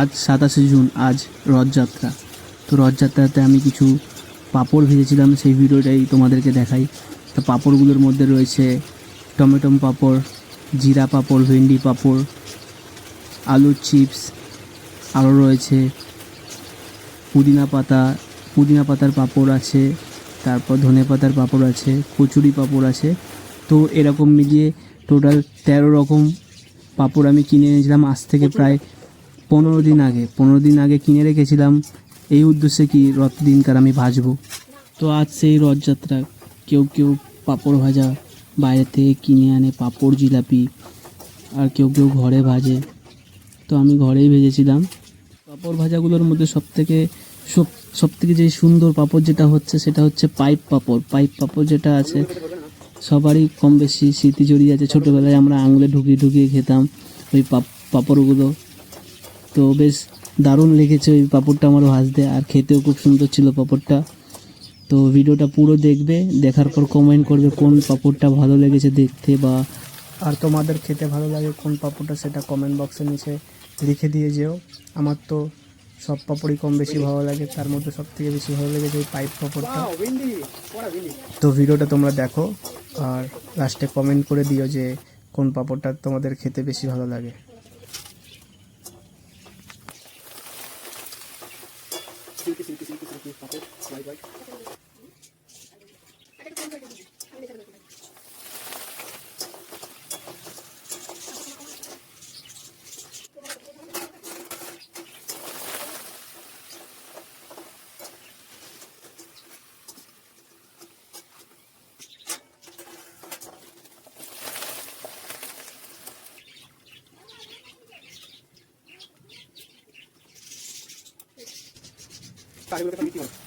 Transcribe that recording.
আজ সাতাশে জুন আজ রথযাত্রা। তো রথযাত্রাতে আমি কিছু পাঁপড় ভেজেছিলাম সেই ভিডিওটাই তোমাদেরকে দেখাই। তো পাঁপড়গুলোর মধ্যে রয়েছে টমেটম পাঁপড় জিরা পাঁপড় ভেন্ডি পাঁপড় আলুর চিপস আরও রয়েছে পুদিনা পাতা পুদিনা পাতার পাঁপড় আছে তারপর ধনে পাতার পাঁপড় আছে কচুরি পাঁপড় আছে। তো এরকম মিলিয়ে টোটাল তেরো রকম পাঁপড় আমি কিনে এনেছিলাম আজ থেকে প্রায় পনেরো দিন আগে, পনেরো দিন আগে কিনে রেখেছিলাম। এই উদ্দেশ্যে কি রথ দিনকার আমি ভাজবো তো আজ সেই রথযাত্রা, কেউ কেউ পাঁপড় ভাজা, বাইরে থেকে কিনে আনে পাঁপড়, জিলাপি, আর কেউ কেউ ঘরে ভাজে। তো আমি ঘরেই ভেজেছিলাম। পাঁপড় ভাজাগুলোর মধ্যে সব থেকে সব সব থেকে যে সুন্দর পাঁপড় যেটা হচ্ছে, সেটা হচ্ছে পাইপ পাঁপড়। পাইপ পাঁপড় যেটা আছে, সবারই কম বেশি স্মৃতি জড়িয়ে আছে। ছোটোবেলায় আমরা আঙুলে ঢুকিয়ে ঢুকিয়ে খেতাম ওই পাপ, পাঁপড়গুলো। তো বেশ দারুণ লেগেছে ওই পাঁপড়টা আমার ভাজতে আর খেতেও খুব সুন্দর ছিল পাঁপড়টা। তো ভিডিওটা পুরো দেখবে দেখার পর কমেন্ট করবে কোন পাঁপড়টা ভালো লেগেছে দেখতে বা আর তোমাদের খেতে ভালো লাগে কোন পাঁপড়টা সেটা কমেন্ট বক্সের নিচে লিখে দিয়ে যেও। আমার তো সব পাঁপড়ই কম বেশি ভালো লাগে তার মধ্যে সব থেকে বেশি ভালো লেগেছে ওই পাইপ পাঁপড়টা। তো ভিডিওটা তোমরা দেখো আর লাস্টে কমেন্ট করে দিও যে কোন পাপড়টা তোমাদের খেতে বেশি ভালো লাগে। সিল্কি সিল্কি সিল্কি সিল্কি হাতে স্লাই বাই Vale, creo que está.